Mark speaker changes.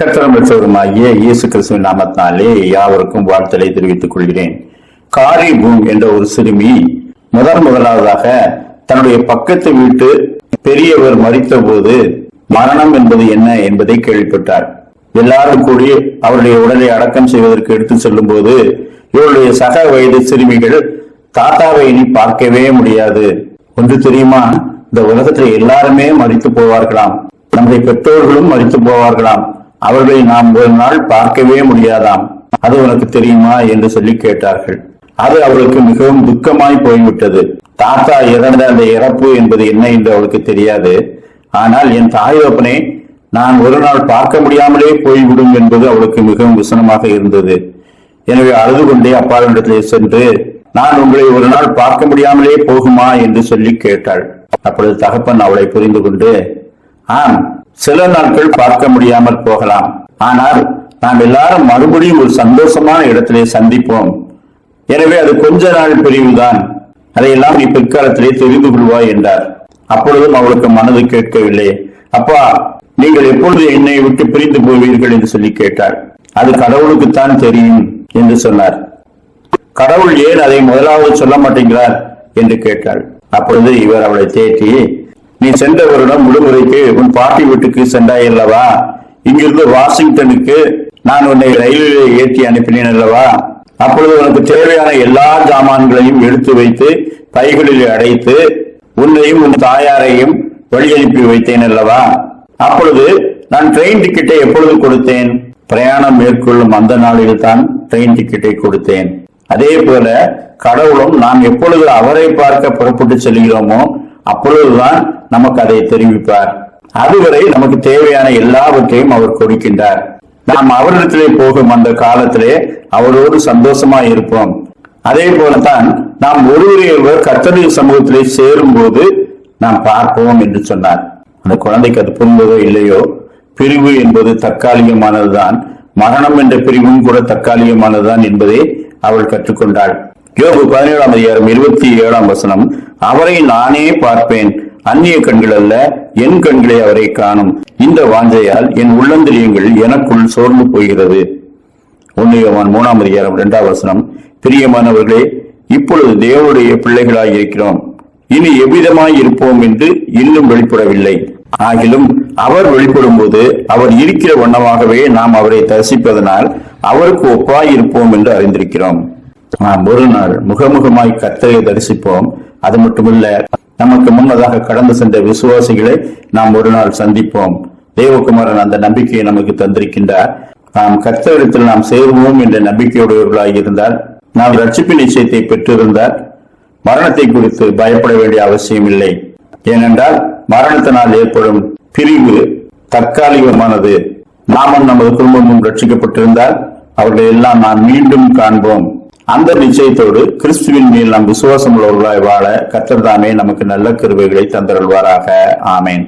Speaker 1: கர்த்தரம் பெற்றவருமாகிய இயேசு கிறிஸ்துவின் நாமத்தினாலே யாவருக்கும் வாழ்த்தலை தெரிவித்துக் கொள்கிறேன். காரி பூம் என்ற ஒரு சிறுமி முதன் முதலாவதாக தன்னுடைய பக்கத்து வீட்டு பெரியவர் மறித்த போது மரணம் என்பது என்ன என்பதை கேள்விப்பட்டார். எல்லாரும் கூடி அவருடைய உடலை அடக்கம் செய்வதற்கு எடுத்து செல்லும் போது இவருடைய சக வயது சிறுமிகள் தாத்தாவை இனி பார்க்கவே முடியாது. ஒன்று தெரியுமா? இந்த உலகத்தில் எல்லாருமே மறித்து போவார்களாம். நம்முடைய பெற்றோர்களும் மறித்து போவார்களாம். அவர்களை நாம் ஒரு நாள் பார்க்கவே முடியாதாம். அது உனக்கு தெரியுமா? என்று சொல்லி கேட்டார்கள். அது அவளுக்கு மிகவும் துக்கமாய் போய்விட்டது. தாத்தா இறந்த அந்த இறப்பு என்பது என்ன என்று அவளுக்கு தெரியாது. ஆனால் என் தாய் தாயப்பனே நான் ஒரு நாள் பார்க்க முடியாமலே போய்விடும் என்பது அவளுக்கு மிகவும் விசனமாக இருந்தது. எனவே அழுது கொண்டே அப்பாவிடத்திலே சென்று நான் உங்களை ஒரு நாள் பார்க்க முடியாமலே போகுமா? என்று சொல்லி கேட்டாள். அப்பொழுது தகப்பன் அவளை புரிந்து கொண்டு ஆம் சில நாட்கள் பார்க்க முடியாமல் போகலாம். ஆனால் நாம் எல்லாரும் மறுபடியும் ஒரு சந்தோஷமான இடத்திலே சந்திப்போம். எனவே அது கொஞ்ச நாள் பிரிவுதான். அதையெல்லாம் நீ பிற்காலத்திலே தெரிந்து கொள்வாய் என்றார். அப்பொழுதும் அவளுக்கு மனது கேட்கவில்லை. அப்பா நீங்கள் எப்பொழுது என்னை விட்டு பிரிந்து போவீர்கள்? என்று சொல்லி கேட்டாள். அது கடவுளுக்குத்தான் தெரியும் என்று சொன்னார். கடவுள் ஏன் அதை முதலாவது சொல்ல மாட்டேங்கிறார்? என்று கேட்டாள். அப்பொழுது இவர் அவளை தேற்றி நீ சென்ற வருடம் விடுமுறைக்கு உன் பாட்டி வீட்டுக்கு சென்றாய் அல்லவா? இங்கிருந்து வாஷிங்டனுக்கு நான் உன்னை ரயிலிலே ஏற்றி அனுப்பினேன் அல்லவா? அப்பொழுது உனக்கு தேவையான எல்லா ஜாமான்களையும் எடுத்து வைத்து பைகளில் அடைத்து உன்னையும் உன் தாயாரையும் வழி அனுப்பி வைத்தேன் அல்லவா? அப்பொழுது நான் ட்ரெயின் டிக்கெட்டை எப்பொழுது கொடுத்தேன்? பிரயாணம் மேற்கொள்ளும் அந்த நாளில் தான் ட்ரெயின் டிக்கெட்டை கொடுத்தேன். அதே போல கடவுளும் நாம் எப்பொழுது அவரை பார்க்க புறப்பட்டு செல்கிறோமோ அப்பொழுதுதான் நமக்கு அதை தெரிவிப்பார். அதுவரை நமக்கு தேவையான எல்லாவற்றையும் அவர் கொடுக்கின்றார். நாம் அவரிடத்திலே போகும் அந்த காலத்திலே அவரோடு சந்தோஷமா இருப்போம். அதே போலதான் நாம் ஒருவரை ஒருவர் சமூகத்திலே சேரும் போது நாம் பார்ப்போம் என்று சொன்னார். அந்த குழந்தைக்கு அது புரிந்ததோ இல்லையோ? பிரிவு என்பது தற்காலிகமானதுதான். மரணம் என்ற பிரிவும் கூட தற்காலிகமானதுதான் என்பதை அவள் கற்றுக்கொண்டாள். யோபு பதினேழாம் அதிகாரம் இருபத்தி ஏழாம் வசனம் அவரை நானே பார்ப்பேன். அந்நிய கண்கள் அல்ல என் கண்களை அவரை காணும். இந்த வாஞ்சையால் என் உள்ளந்திரியங்கள் எனக்குள் சோர்ந்து போகிறது. ஒன்னியவான் மூணாம் அதிகாரம் இரண்டாம் வசனம் பிரியமானவர்களே இப்பொழுது தேவனுடைய பிள்ளைகளாய் இருக்கிறோம். இனி எவ்விதமாய் இருப்போம் என்று இன்னும் வெளிப்படவில்லை. ஆகிலும் அவர் வெளிப்படும் போது அவர் இருக்கிற வண்ணமாகவே நாம் அவரை தரிசிப்பதனால் அவருக்கு ஒப்பாய் இருப்போம் என்று அறிந்திருக்கிறோம். ஒரு நாள் முகமுகமாய் கர்த்தரை தரிசிப்போம். அது மட்டுமல்ல நமக்கு முன்னதாக கடந்து சென்ற விசுவாசிகளை நாம் ஒரு நாள் சந்திப்போம். தேவகுமாரன் அந்த நம்பிக்கையை நமக்கு தந்திருக்கின்றார். நாம் கர்த்தரிடத்தில் நாம் சேருவோம் என்ற நம்பிக்கையுடையவர்களாக இருந்தால் நாம் ரட்சிப்பு நிச்சயத்தை பெற்றிருந்தால் மரணத்தை குறித்து பயப்பட வேண்டிய அவசியம் இல்லை ஏனென்றால் மரணத்தினால் ஏற்படும் பிரிவு தற்காலிகமானது. நாமும் நமது குடும்பமும் ரட்சிக்கப்பட்டிருந்தால் அவர்களை எல்லாம் நாம் மீண்டும் காண்போம். அந்த நிச்சயத்தோடு கிறிஸ்துவின் மேல் நாம் விசுவாசம் உள்ளவர்களாய் வாழ கத்தர்தாமே நமக்கு நல்ல கிருபைகளை தந்தருள்வாராக. ஆமேன்.